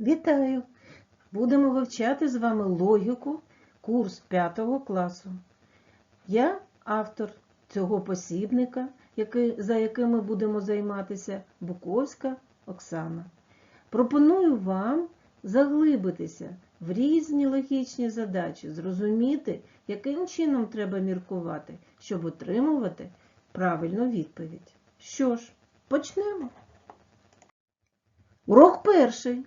Вітаю! Будемо вивчати з вами логіку, курс 5 класу. Я автор цього посібника, за яким ми будемо займатися, Буковська Оксана. Пропоную вам заглибитися в різні логічні задачі, зрозуміти, яким чином треба міркувати, щоб отримувати правильну відповідь. Що ж, почнемо. Урок перший.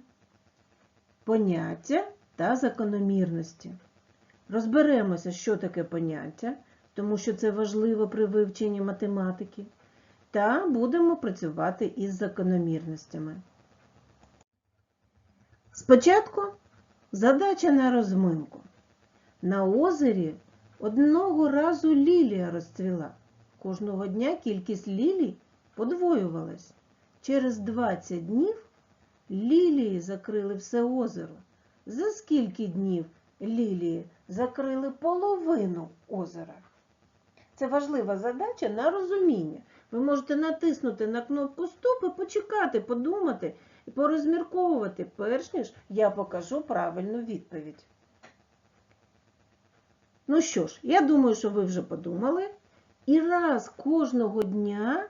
Поняття та закономірності. Розберемося, що таке поняття, тому що це важливо при вивченні математики, та будемо працювати із закономірностями. Спочатку задача на розминку. На озері одного разу лілія розцвіла. Кожного дня кількість лілій подвоювалась. Через 20 днів лілії закрили все озеро. За скільки днів лілії закрили половину озера? Це важлива задача на розуміння. Ви можете натиснути на кнопку Стоп і почекати, подумати і порозмірковувати, перш ніж я покажу правильну відповідь. Ну що ж, я думаю, що ви вже подумали. І раз кожного дня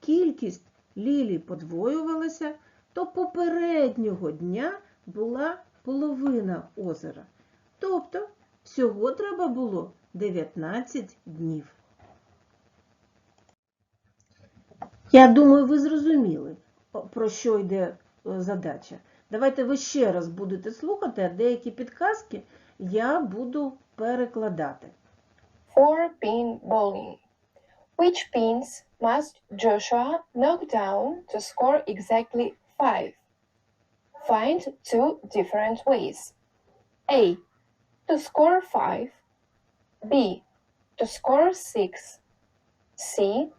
кількість лілій подвоювалася, то попереднього дня була половина озера. Тобто всього треба було 19 днів. Я думаю, ви зрозуміли, про що йде е, задача. Давайте ви ще раз будете слухати, а деякі підказки я буду перекладати. Four pin bowling. Which pins must Joshua knock down to score exactly five? Find two different ways. A. To score five. B. To score six. C.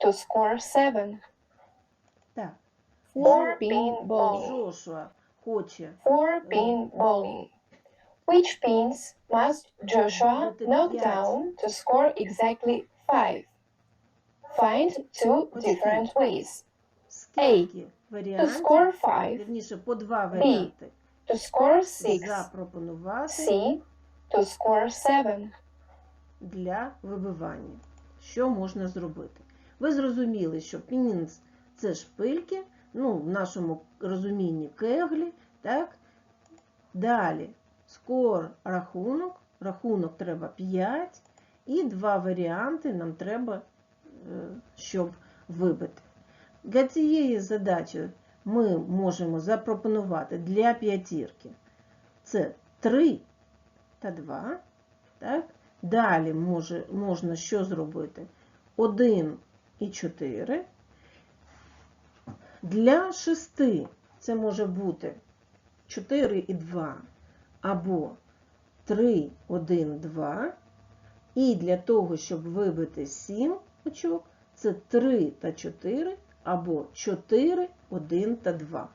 To score seven. Так, Four pin bowling. Джошуа хоче Four pin bowling. Which pins must Joshua knock down to score exactly five? Find two different ways. скільки To варіантів, score five, вірніше, по два варіанти to score six, запропонувати C, to score seven. для вибивання. Що можна зробити? Ви зрозуміли, що пінс – це шпильки, ну, в нашому розумінні кеглі, так? Далі скор рахунок, рахунок треба 5, і два варіанти нам треба, е, щоб вибити. Для цієї задачі ми можемо запропонувати для п'ятірки. Це 3 та 2. Так? Далі може, можна що зробити? 1 і 4. Для 6 це може бути 4 і 2 або 3, 1, 2. І для того, щоб вибити 7 очок, це 3 та 4 або 4, 1 та 2.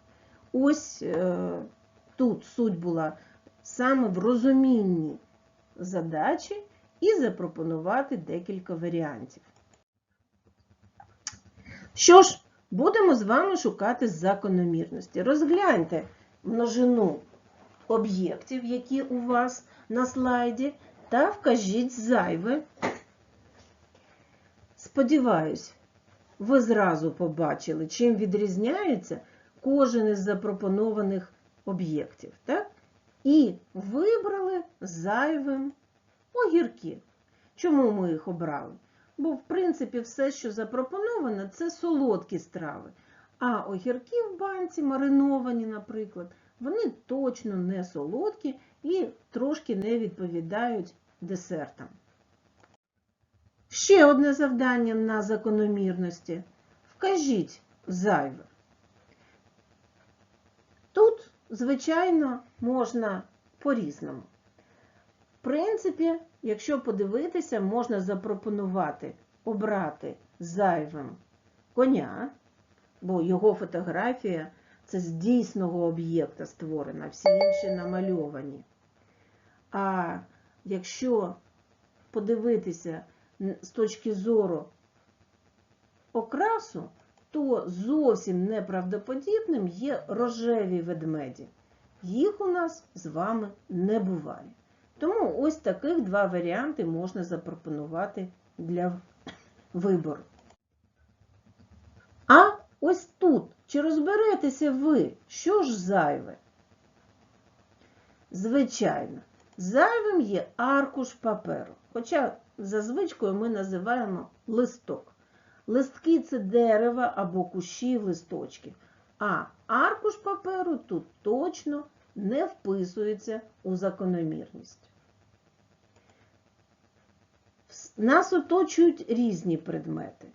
Ось е, тут суть була саме в розумінні задачі і запропонувати декілька варіантів. Що ж, будемо з вами шукати закономірності. Розгляньте множину об'єктів, які у вас на слайді, та вкажіть зайве. Сподіваюсь, ви зразу побачили, чим відрізняється кожен із запропонованих об'єктів. Так? І вибрали зайвим огірки. Чому ми їх обрали? Бо, в принципі, все, що запропоновано, це солодкі страви. А огірки в банці, мариновані, наприклад, вони точно не солодкі і трошки не відповідають десертам. Ще одне завдання на закономірності. Вкажіть зайве. Тут, звичайно, можна по-різному. В принципі, якщо подивитися, можна запропонувати обрати зайвим коня, бо його фотографія це з дійсного об'єкта створена, всі інші намальовані. А якщо подивитися з точки зору окрасу, то зовсім неправдоподібним є рожеві ведмеді. Їх у нас з вами не буває. Тому ось таких два варіанти можна запропонувати для вибору. А ось тут, чи розберетеся ви, що ж зайве? Звичайно, зайвим є аркуш паперу, хоча за звичкою ми називаємо листок. Листки це дерева або кущі листочків, а аркуш паперу тут точно не вписується у закономірність. Нас оточують різні предмети.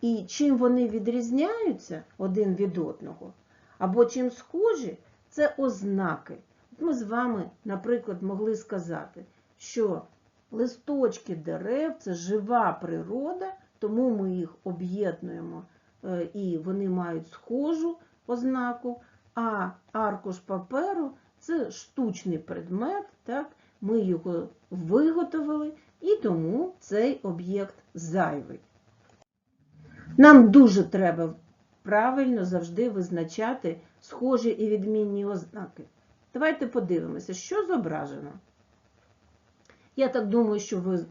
І чим вони відрізняються один від одного, або чим схожі, це ознаки. Ми з вами, наприклад, могли сказати, що листочки дерев це жива природа, тому ми їх об'єднуємо е, і вони мають схожу ознаку, а аркуш паперу це штучний предмет, так? ми його виготовили, і тому цей об'єкт зайвий. Нам дуже треба правильно завжди визначати схожі і відмінні ознаки. Давайте подивимося, що зображено. Я так думаю, що ви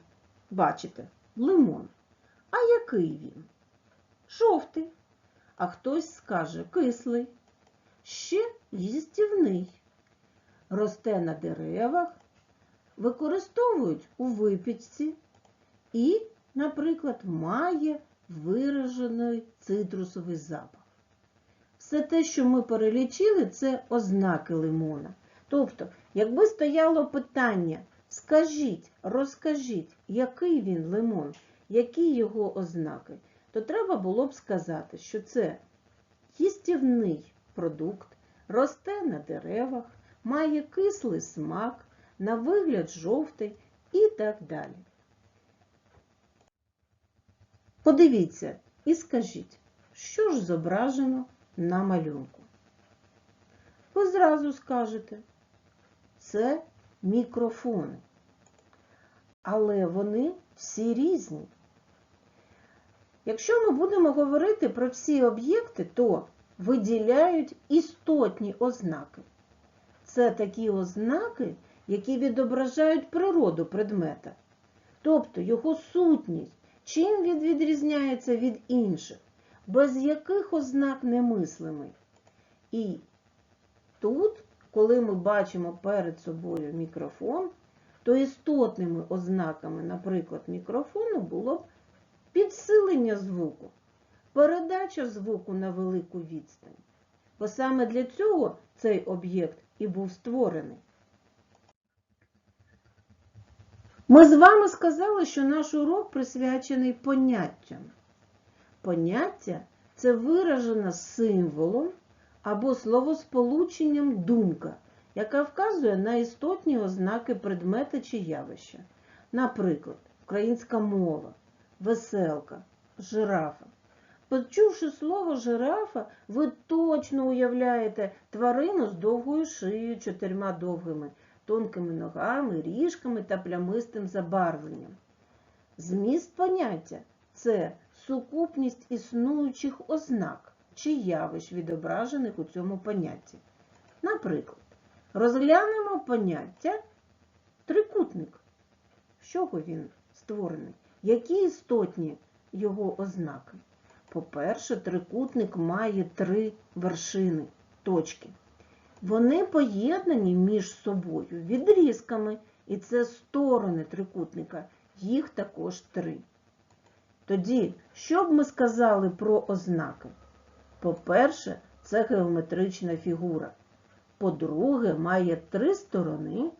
бачите лимон. А який він? Жовтий. А хтось скаже кислий. Ще їстівний. Росте на деревах, використовують у випічці і, наприклад, має виражений цитрусовий запах. Все те, що ми перелічили, це ознаки лимона. Тобто, якби стояло питання, скажіть, розкажіть, який він лимон, які його ознаки, то треба було б сказати, що це їстівний продукт, росте на деревах, має кислий смак, на вигляд жовтий і так далі. Подивіться і скажіть, що ж зображено на малюнку. Ви зразу скажете, це мікрофони. Але вони всі різні. Якщо ми будемо говорити про всі об'єкти, то виділяють істотні ознаки. Це такі ознаки, які відображають природу предмета, тобто його сутність, чим він відрізняється від інших, без яких ознак немислимий. І тут, коли ми бачимо перед собою мікрофон, то істотними ознаками, наприклад, мікрофону було б підсилення звуку, передача звуку на велику відстань. Бо саме для цього цей об'єкт і був створений. Ми з вами сказали, що наш урок присвячений поняттям. Поняття це виражена символом або словосполученням думка, яка вказує на істотні ознаки предмета чи явища. Наприклад, українська мова, веселка, жирафа. Почувши слово жирафа, ви точно уявляєте тварину з довгою шиєю, чотирма довгими, тонкими ногами, ріжками та плямистим забарвленням. Зміст поняття це сукупність існуючих ознак чи явищ, відображених у цьому понятті. Наприклад, розглянемо поняття трикутник. З чого він створений? Які істотні його ознаки? По-перше, трикутник має три вершини, точки. Вони поєднані між собою відрізками, і це сторони трикутника, їх також три. Тоді, що б ми сказали про ознаки? По-перше, це геометрична фігура. По-друге, має три сторони,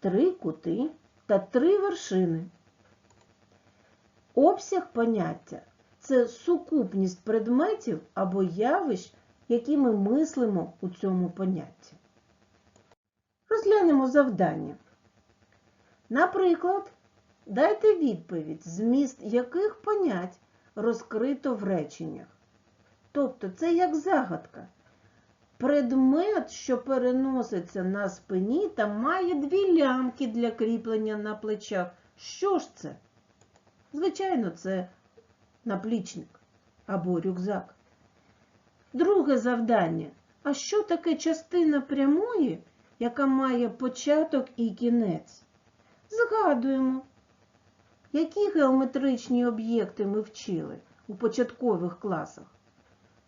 три кути та три вершини. Обсяг поняття це сукупність предметів або явищ, які ми мислимо у цьому понятті. Розглянемо завдання. Наприклад, дайте відповідь, зміст яких понять розкрито в реченнях. Тобто це як загадка. Предмет, що переноситься на спині та має дві лямки для кріплення на плечах. Що ж це? Звичайно, це наплічник або рюкзак. Друге завдання. А що таке частина прямої, яка має початок і кінець? Згадуємо, які геометричні об'єкти ми вчили у початкових класах?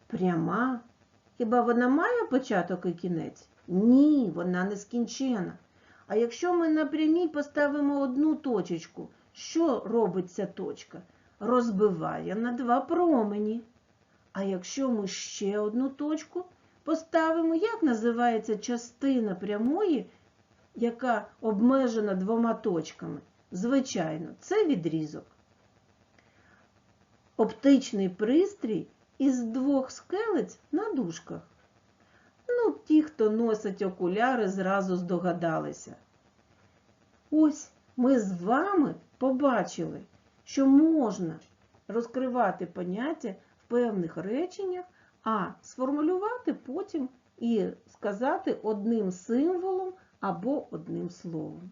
Пряма. Хіба вона має початок і кінець? Ні, вона нескінчена. А якщо ми на прямій поставимо одну точечку, що робить ця точка? Розбиває на два промені. А якщо ми ще одну точку поставимо, як називається частина прямої, яка обмежена двома точками? Звичайно, це відрізок. Оптичний пристрій із двох скелець на дужках. Ну, ті, хто носить окуляри, зразу здогадалися. Ось ми з вами побачили, що можна розкривати поняття в певних реченнях, а сформулювати потім і сказати одним символом або одним словом.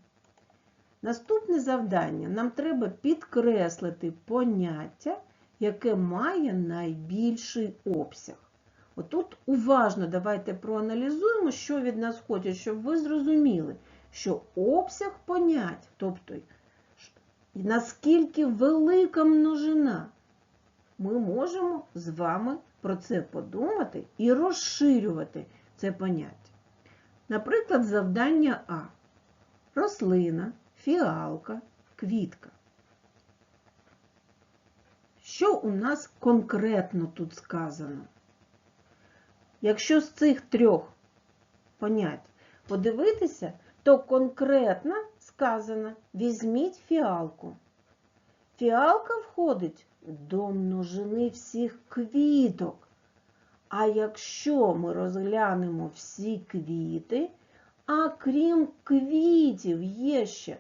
Наступне завдання нам треба підкреслити поняття, яке має найбільший обсяг. Отут уважно давайте проаналізуємо, що від нас хочуть, щоб ви зрозуміли, що обсяг понять, тобто наскільки велика множина, ми можемо з вами про це подумати і розширювати це поняття. Наприклад, завдання А. Рослина, фіалка, квітка. Що у нас конкретно тут сказано? Якщо з цих трьох понять подивитися, то конкретно сказано візьміть фіалку. Фіалка входить до множини всіх квіток. А якщо ми розглянемо всі квіти, а крім квітів є ще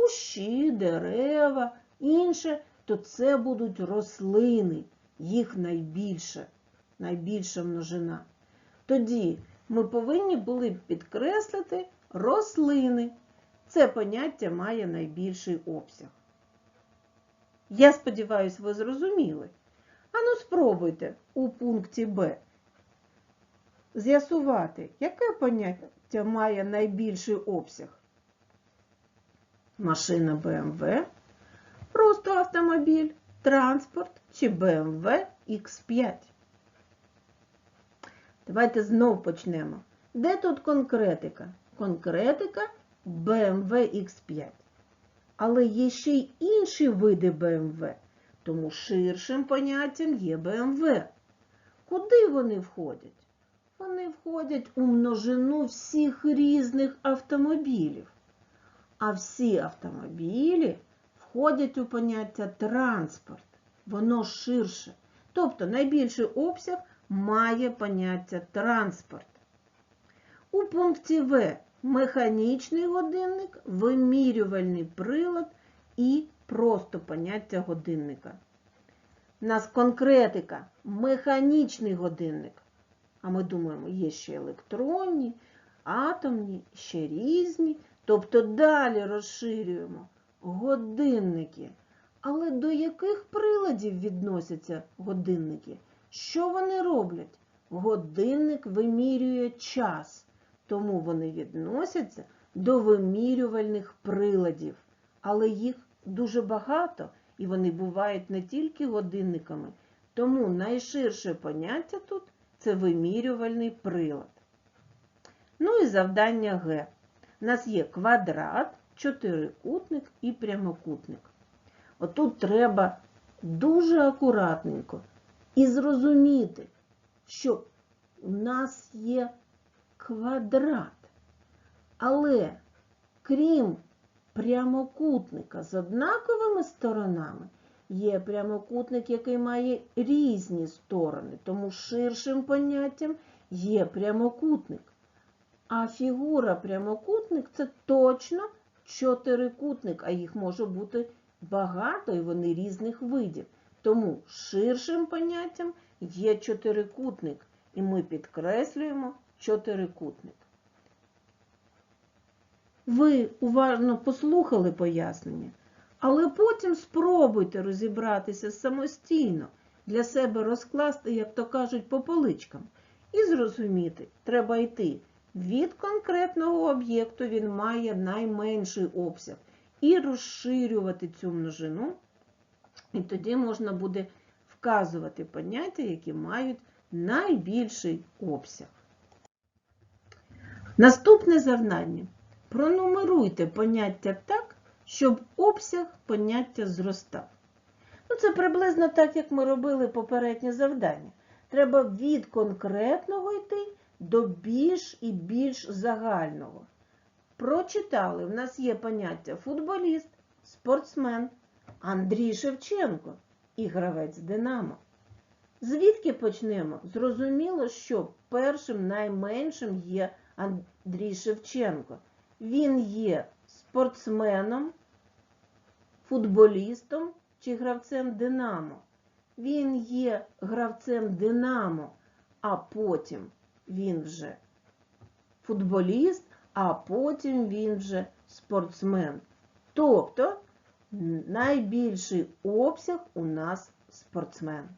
кущі, дерева, інше, то це будуть рослини, їх найбільше, найбільша множина. Тоді ми повинні були б підкреслити рослини. Це поняття має найбільший обсяг. Я сподіваюся, ви зрозуміли. Ану, спробуйте у пункті Б з'ясувати, яке поняття має найбільший обсяг. Машина БМВ, просто автомобіль, транспорт чи БМВ Х5. Давайте знов почнемо. Де тут конкретика? Конкретика BMW X5. Але є ще й інші види BMW, тому ширшим поняттям є BMW. Куди вони входять? Вони входять у множину всіх різних автомобілів. А всі автомобілі входять у поняття транспорт. Воно ширше. Тобто найбільший обсяг має поняття транспорт. У пункті В механічний годинник, вимірювальний прилад і просто поняття годинника. У нас конкретика механічний годинник. А ми думаємо, є ще електронні, атомні, ще різні. Тобто далі розширюємо годинники. Але до яких приладів відносяться годинники? Що вони роблять? Годинник вимірює час, тому вони відносяться до вимірювальних приладів. Але їх дуже багато, і вони бувають не тільки годинниками. Тому найширше поняття тут це вимірювальний прилад. Ну і завдання Г. У нас є квадрат, чотирикутник і прямокутник. Отут треба дуже акуратненько і зрозуміти, що у нас є квадрат. Але крім прямокутника з однаковими сторонами, є прямокутник, який має різні сторони, тому ширшим поняттям є прямокутник. А фігура прямокутник це точно чотирикутник, а їх може бути багато і вони різних видів. Тому ширшим поняттям є чотирикутник, і ми підкреслюємо чотирикутник. Ви уважно послухали пояснення, але потім спробуйте розібратися самостійно, для себе розкласти, як то кажуть, по поличкам. І зрозуміти, треба йти від конкретного об'єкту, він має найменший обсяг, і розширювати цю множину. І тоді можна буде вказувати поняття, які мають найбільший обсяг. Наступне завдання. Пронумеруйте поняття так, щоб обсяг поняття зростав. Ну, це приблизно так, як ми робили попереднє завдання. Треба від конкретного йти до більш і більш загального. Прочитали, в нас є поняття футболіст, спортсмен, Андрій Шевченко і гравець Динамо. Звідки почнемо? Зрозуміло, що першим найменшим є Андрій Шевченко. Він є спортсменом, футболістом чи гравцем Динамо. Він є гравцем Динамо, а потім він вже футболіст, а потім він вже спортсмен. Тобто найбільший обсяг у нас спортсмен.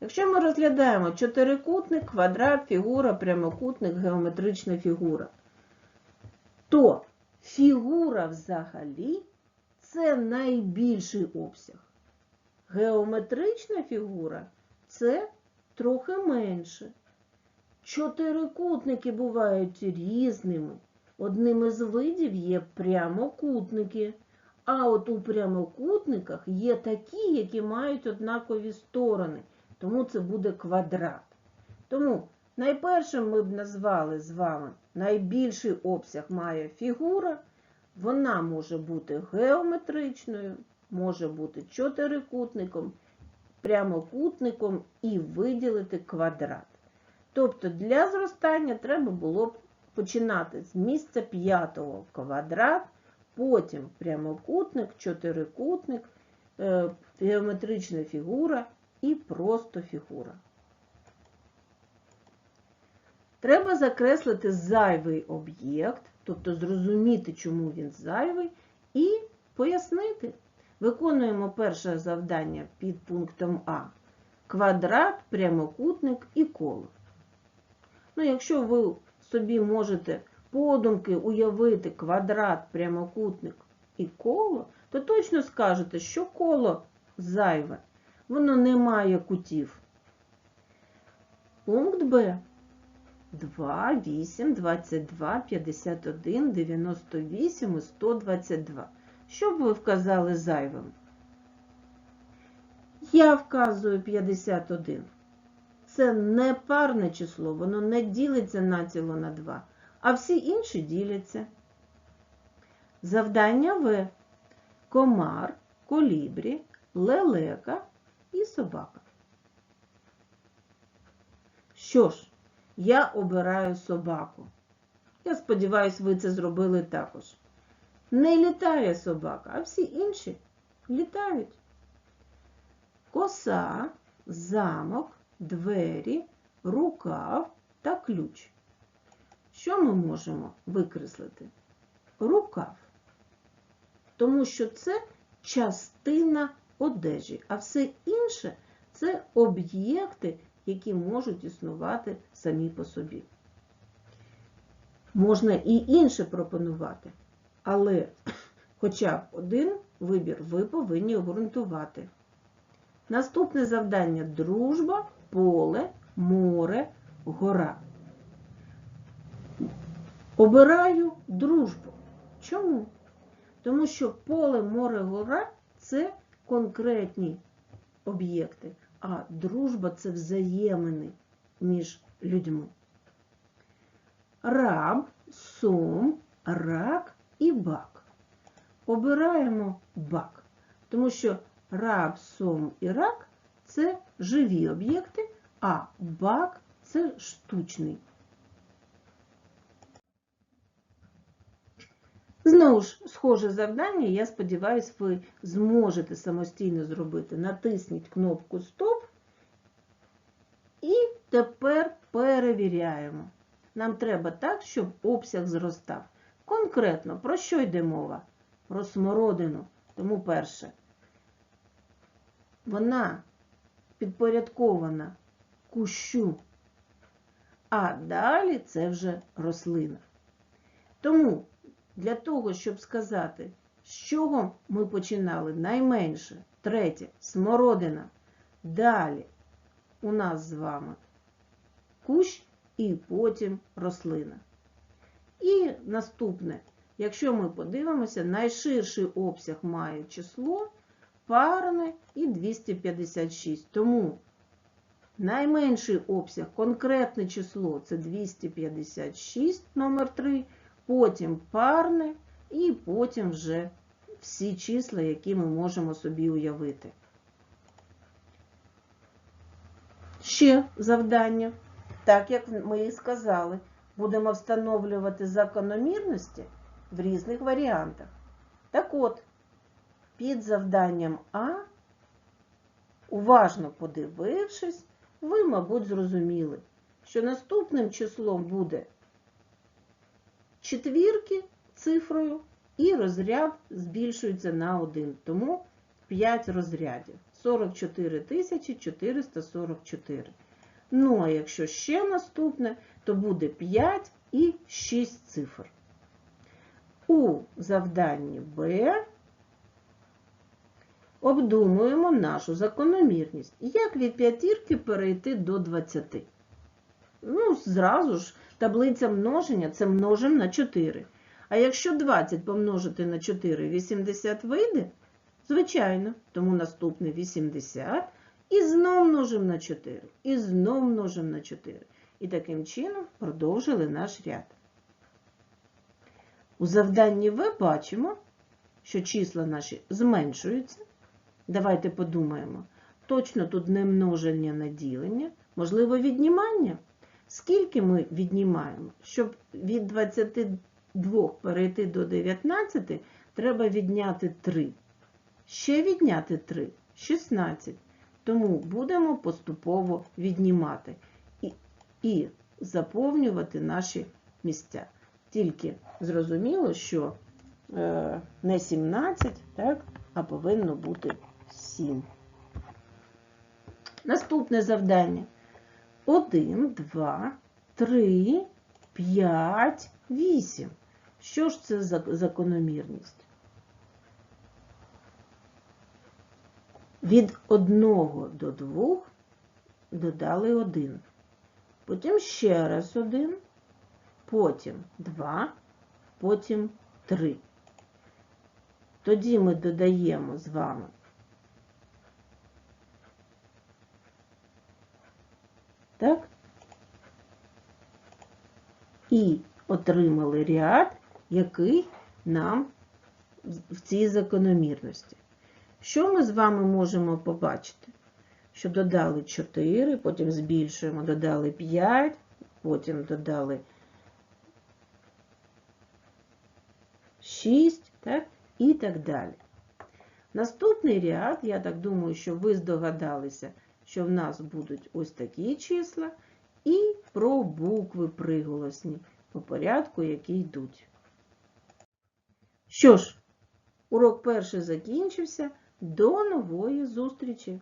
Якщо ми розглядаємо чотирикутник, квадрат, фігура, прямокутник, геометрична фігура, то фігура взагалі це найбільший обсяг. Геометрична фігура це трохи менше. Чотирикутники бувають різними. Одним із видів є прямокутники. А от у прямокутниках є такі, які мають однакові сторони, тому це буде квадрат. Тому найпершим ми б назвали з вами найбільший обсяг має фігура. Вона може бути геометричною, може бути чотирикутником, прямокутником і виділити квадрат. Тобто для зростання треба було б починати з місця п'ятого квадрат, потім прямокутник, чотирикутник, е, геометрична фігура і просто фігура. Треба закреслити зайвий об'єкт, тобто зрозуміти, чому він зайвий, і пояснити. Виконуємо перше завдання під пунктом А. Квадрат, прямокутник і коло. Ну, якщо ви собі можете подумки уявити квадрат, прямокутник і коло, то точно скажете, що коло зайве, воно не має кутів. Пункт Б. 2, 8, 22, 51, 98 і 122. Що б ви вказали зайвим? Я вказую 51. Це не парне число, воно не ділиться націло на 2, а всі інші діляться. Завдання В. Комар, колібрі, лелека і собака. Що ж, я обираю собаку. Я сподіваюся, ви це зробили також. Не літає собака, а всі інші літають. Коса, замок, двері, рукав та ключ. Що ми можемо викреслити? Рукав. Тому що це частина одежі, а все інше це об'єкти, які можуть існувати самі по собі. Можна і інше пропонувати, але хоча б один вибір ви повинні обґрунтувати. Наступне завдання дружба, поле, море, гора. Обираю дружбу. Чому? Тому що поле, море, гора це конкретні об'єкти, а дружба це взаємини між людьми. Раб, сом, рак і бак. Обираємо бак, тому що раб, сом і рак це живі об'єкти, а бак це штучний. Знову ж, схоже завдання, я сподіваюся, ви зможете самостійно зробити. Натисніть кнопку Стоп. І тепер перевіряємо. Нам треба так, щоб обсяг зростав. Конкретно, про що йде мова? Про смородину. Тому перше, вона підпорядкована кущу, а далі це вже рослина. Тому для того, щоб сказати, з чого ми починали найменше, третє смородина. Далі у нас з вами кущ і потім рослина. І наступне, якщо ми подивимося, найширший обсяг має число парне і 256. Тому найменший обсяг, конкретне число це 256, номер 3, потім парне і потім вже всі числа, які ми можемо собі уявити. Ще завдання, так як ми і сказали, будемо встановлювати закономірності в різних варіантах. Так от, під завданням А, уважно подивившись, ви, мабуть, зрозуміли, що наступним числом буде четвірки цифрою і розряд збільшується на 1, тому 5 розрядів. 44 444. Ну, а якщо ще наступне, то буде 5 і 6 цифр. У завданні Б обдумуємо нашу закономірність. Як від п'ятірки перейти до 20? Ну, зразу ж таблиця множення це множимо на 4. А якщо 20 помножити на 4, 80 вийде? Звичайно, тому наступне 80. І знов множимо на 4. І знов множимо на 4. І таким чином продовжили наш ряд. У завданні В бачимо, що числа наші зменшуються. Давайте подумаємо. Точно тут не множення на ділення, можливо, віднімання. Скільки ми віднімаємо? Щоб від 22 перейти до 19, треба відняти 3. Ще відняти 3 16. Тому будемо поступово віднімати і, і заповнювати наші місця. Тільки зрозуміло, що е, не 17, так, а повинно бути 7. Наступне завдання. 1, 2, 3, 5, 8. Що ж це за закономірність? Від 1 до 2 додали 1. Потім ще раз 1, потім 2, потім 3. Тоді ми додаємо з вами так? І отримали ряд, який нам в цій закономірності. Що ми з вами можемо побачити? Що додали 4, потім збільшуємо, додали 5, потім додали 6, так? і так далі. Наступний ряд, я так думаю, що ви здогадалися, що в нас будуть ось такі числа, і про букви приголосні по порядку, які йдуть. Що ж, урок перший закінчився. До нової зустрічі!